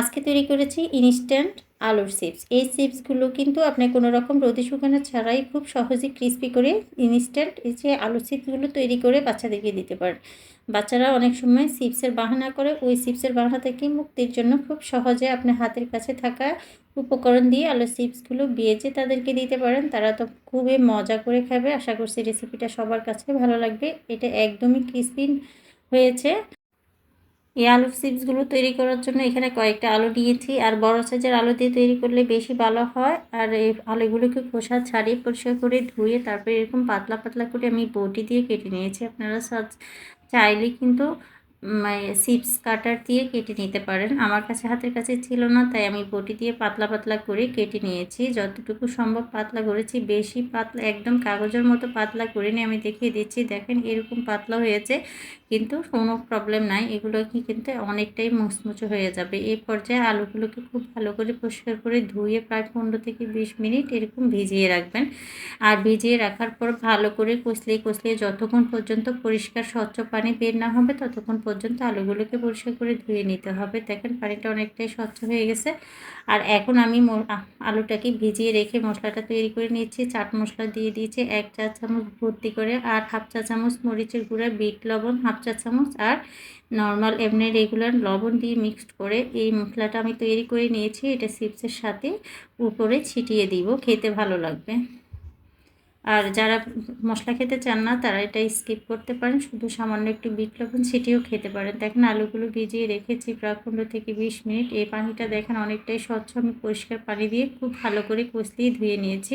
আজকে তৈরি করেছি ইনস্ট্যান্ট আলুর চিপস এই চিপসগুলো কিন্তু আপনার কোনো রকম রোদে শুকানো ছাড়াই খুব সহজে ক্রিস্পি করে ইনস্ট্যান্ট এই যে আলুর চিপসগুলো তৈরি করে বাচ্চাদেরকে দিতে পারেন। বাচ্চারা অনেক সময় চিপসের বাহানা করে, ওই চিপসের বাহানা থেকে মুক্তির জন্য খুব সহজে আপনার হাতের কাছে থাকা উপকরণ দিয়ে আলুর চিপসগুলো বেজে তাদেরকে দিতে পারেন। তারা তো খুবই মজা করে খাবে। আশা করছি রেসিপিটা সবার কাছে ভালো লাগবে। এটা একদমই ক্রিস্পি হয়েছে। এই আলুর চিপসগুলো তৈরি করার জন্য এখানে কয়েকটা আলু দিয়েছি আর বড় সাইজের আলু দিয়ে তৈরি করলে বেশি ভালো হয়। আর এই আলুগুলোকে খোসা ছাড়িয়ে পরিষ্কার করে ধুয়ে তারপরে এরকম পাতলা পাতলা করে আমি বটি দিয়ে কেটে নিয়েছি। আপনারা চাইলে কিন্তু সিপস কাটার দিয়ে কেটে নিতে পারেন। আমার কাছে হাতের কাছে ছিল না, তাই আমি বটি দিয়ে পাতলা পাতলা করে কেটে নিয়েছি। যতটুকু সম্ভব পাতলা করেছি, বেশি পাতলা, একদম কাগজের মতো পাতলা করে নিয়ে আমি দেখিয়ে দিচ্ছি, দেখেন এরকম পাতলা হয়েছে, কিন্তু কোনো প্রবলেম নাই। এগুলো কি কিন্তু অনেকটাই মুচমুচো হয়ে যাবে। এই পর্যায়ে আলুগুলোকে খুব ভালো করে পরিষ্কার করে ধুয়ে প্রায় পনেরো থেকে বিশ মিনিট এরকম ভিজিয়ে রাখবেন। আর ভিজিয়ে রাখার পর ভালো করে কষলিয়ে কষলিয়ে যতক্ষণ পর্যন্ত পরিষ্কার, স্বচ্ছ পানি বের না হবে, ততক্ষণ পর্যন্ত আলুগুলোকে পরিষ্কার করে ধুয়ে নিতে হবে। দেখেন পানিটা অনেকটাই স্বচ্ছ হয়ে গেছে। আর এখন আমি আলুটাকে ভিজিয়ে রেখে মশলাটা তৈরি করে নিয়েছি চাট মশলা দিয়ে দিয়েছি এক চা চামচ ভর্তি করে আর হাফ চা চামচ মরিচের গুঁড়া, বিট লবণ, হাফ চা চামচ আর নর্মাল এমনি রেগুলার লবণ দিয়ে মিক্সড করে এই মশলাটা আমি তৈরি করে নিয়েছি। এটা চিপসের সাথে উপরে ছিটিয়ে দিব। খেতে ভালো লাগবে। আর যারা মশলা খেতে চান না, তারা এটা স্কিপ করতে পারেন। শুধু সামান্য একটু বিট লবণ ছিটিয়েও খেতে পারেন। দেখেন, আলুগুলো ভিজিয়ে রেখেছি প্রায় পনেরো থেকে বিশ মিনিট। এই পানিটা দেখেন, অনেকটাই স্বচ্ছ। আমি পরিষ্কার পানি দিয়ে খুব ভালো করে কষলিয়ে ধুয়ে নিয়েছি।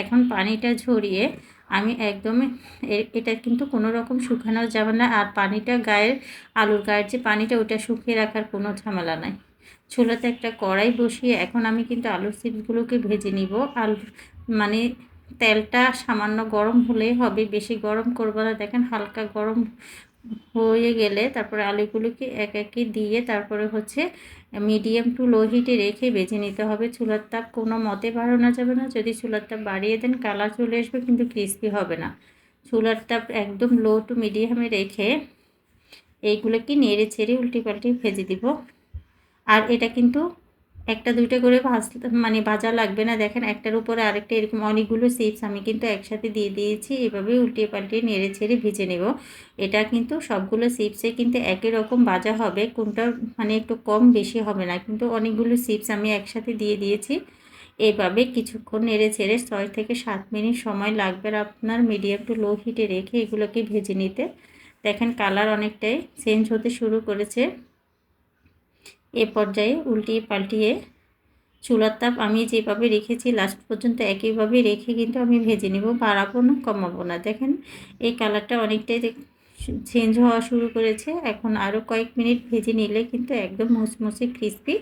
এখন পানিটা ঝরিয়ে আমি একদমই এটা কিন্তু কোনো রকম শুকানো যাবে না। আর পানিটা গায়ের, আলুর গায়ের যে পানিটা, ওটা শুকিয়ে রাখার কোনো ঝামেলা নাই। চুলাতে একটা কড়াই বসিয়ে এখন আমি কিন্তু আলুর চিপসগুলোকে ভেজে নিব। আলু মানে তেলটা সামান্য গরম হলেই হবে। বেশি গরম করব না। দেখেন হালকা গরম হয়ে গেলে তারপরে আলুগুলোকে এক একে দিয়ে তারপরে হচ্ছে মিডিয়াম টু লো হিটে রেখে বেজে নিতে হবে। চুলার তাপ কোনো মতে বাড়ানো যাবে না। যদি চুলার তাপ বাড়িয়ে দেন কালার চলে আসবে, কিন্তু ক্রিস্পি হবে না। চুলার তাপ একদম লো টু মিডিয়ামে রেখে এইগুলোকে নেড়ে ছেড়ে উল্টি পাল্টি ভেজে দিব। আর এটা কিন্তু একটা, দুইটা করে ভাজ মানে ভাজা লাগবে না। দেখেন একটার উপরে আরেকটা, এরকম অনেকগুলো চিপস আমি কিন্তু একসাথে দিয়ে দিয়েছি। এভাবে উল্টিয়ে পাল্টিয়ে নেড়ে ছেড়ে ভেজে নেব। এটা কিন্তু সবগুলো চিপসে কিন্তু একই রকম ভাজা হবে। কোনটা মানে একটু কম বেশি হবে না। কিন্তু অনেকগুলো চিপস আমি একসাথে দিয়ে দিয়েছি। এভাবে কিছুক্ষণ নেড়ে ছেড়ে ছয় থেকে সাত মিনিট সময় লাগবে আপনার মিডিয়াম টু লো হিটে রেখে এগুলোকে ভেজে নিতে। দেখেন কালার অনেকটাই চেঞ্জ হতে শুরু করেছে। এ পর্যায়ে উল্টিয়ে পাল্টিয়ে চুলার তাপ আমি যেভাবে রেখেছি লাস্ট পর্যন্ত একইভাবে রেখে কিন্তু আমি ভেজে নেব, বাড়াবো না, কমাবো না। দেখেন, এই কালারটা অনেকটাই চেঞ্জ হওয়া শুরু করেছে। এখন আরও কয়েক মিনিট ভেজে নিলে কিন্তু একদম মুচমুচে ক্রিস্পি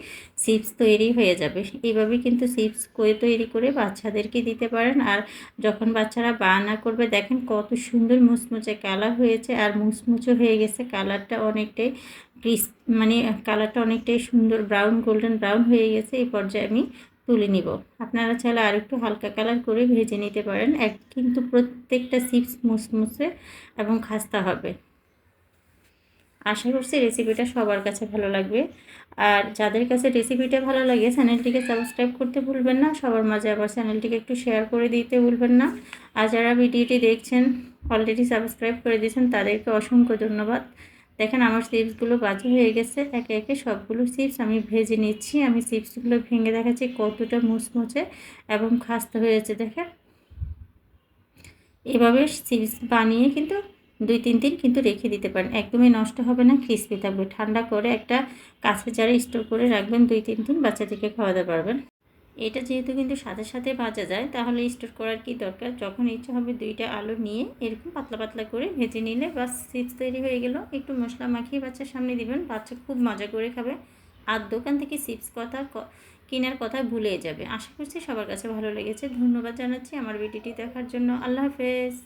চিপস তৈরি হয়ে যাবে। এইভাবে কিন্তু চিপস তৈরি করে বাচ্চাদেরকে দিতে পারেন। আর যখন বাচ্চারা বানা করবে, দেখেন কত সুন্দর মুচমুচে কালার হয়েছে। আর মুচমুচে হয়ে গেছে। কালারটা অনেকটাই ক্রিস মানে কালারটা অনেকটাই সুন্দর ব্রাউন গোল্ডেন ব্রাউন হয়ে গেছে। এই পর্যায়ে আমি তুলে নিব। আপনারা চাইলে আর একটু হালকা কালার করে ভেজে নিতে পারেন। এক, কিন্তু প্রত্যেকটা চিপস মুসমুসে এবং খাস্তা হবে। আশা করছি রেসিপিটা সবার কাছে ভালো লাগবে। আর যাদের কাছে রেসিপিটা ভালো লাগে চ্যানেলটিকে সাবস্ক্রাইব করতে ভুলবেন না। সবার মাঝে আবার চ্যানেলটিকে একটু শেয়ার করে দিতে ভুলবেন না। আর যারা ভিডিওটি দেখছেন অলরেডি সাবস্ক্রাইব করে দিয়েছেন, তাদেরকে অসংখ্য ধন্যবাদ। দেখেন আমার চিপসগুলো বাজে হয়ে গেছে। একে একে সবগুলো চিপস আমি ভেজে নিচ্ছি। আমি চিপসগুলো ভেঙে দেখাচ্ছি কতটা মুচমুচে এবং খাস্তা হয়েছে, দেখেন। এভাবে চিপস বানিয়ে কিন্তু দুই তিন দিন কিন্তু রেখে দিতে পারেন। একদমই নষ্ট হবে না ক্রিসপি থাকবে। ঠান্ডা করে একটা কাছে জারে স্টোর করে রাখবেন, দুই তিন দিন বাচ্চাদেরকে খাওয়াতে পারবেন। এটা যেহেতু কিন্তু সাথে সাথে ভাজা যায়, তাহলে স্টোর করার কি দরকার? যখন ইচ্ছে হবে দুইটা আলু নিয়ে এরকম পাতলা পাতলা করে ভেজে নিলে বা চিপস তৈরি হয়ে গেল। একটু মশলা মাখিয়ে বাচ্চার সামনে দিবেন, বাচ্চা খুব মজা করে খাবে। আর দোকান থেকে চিপস কথা কেনার কথা ভুলে যাবে। আশা করছি সবার কাছে ভালো লেগেছে। ধন্যবাদ জানাচ্ছি আমার ভিডিওটি দেখার জন্য। আল্লাহ হাফেজ।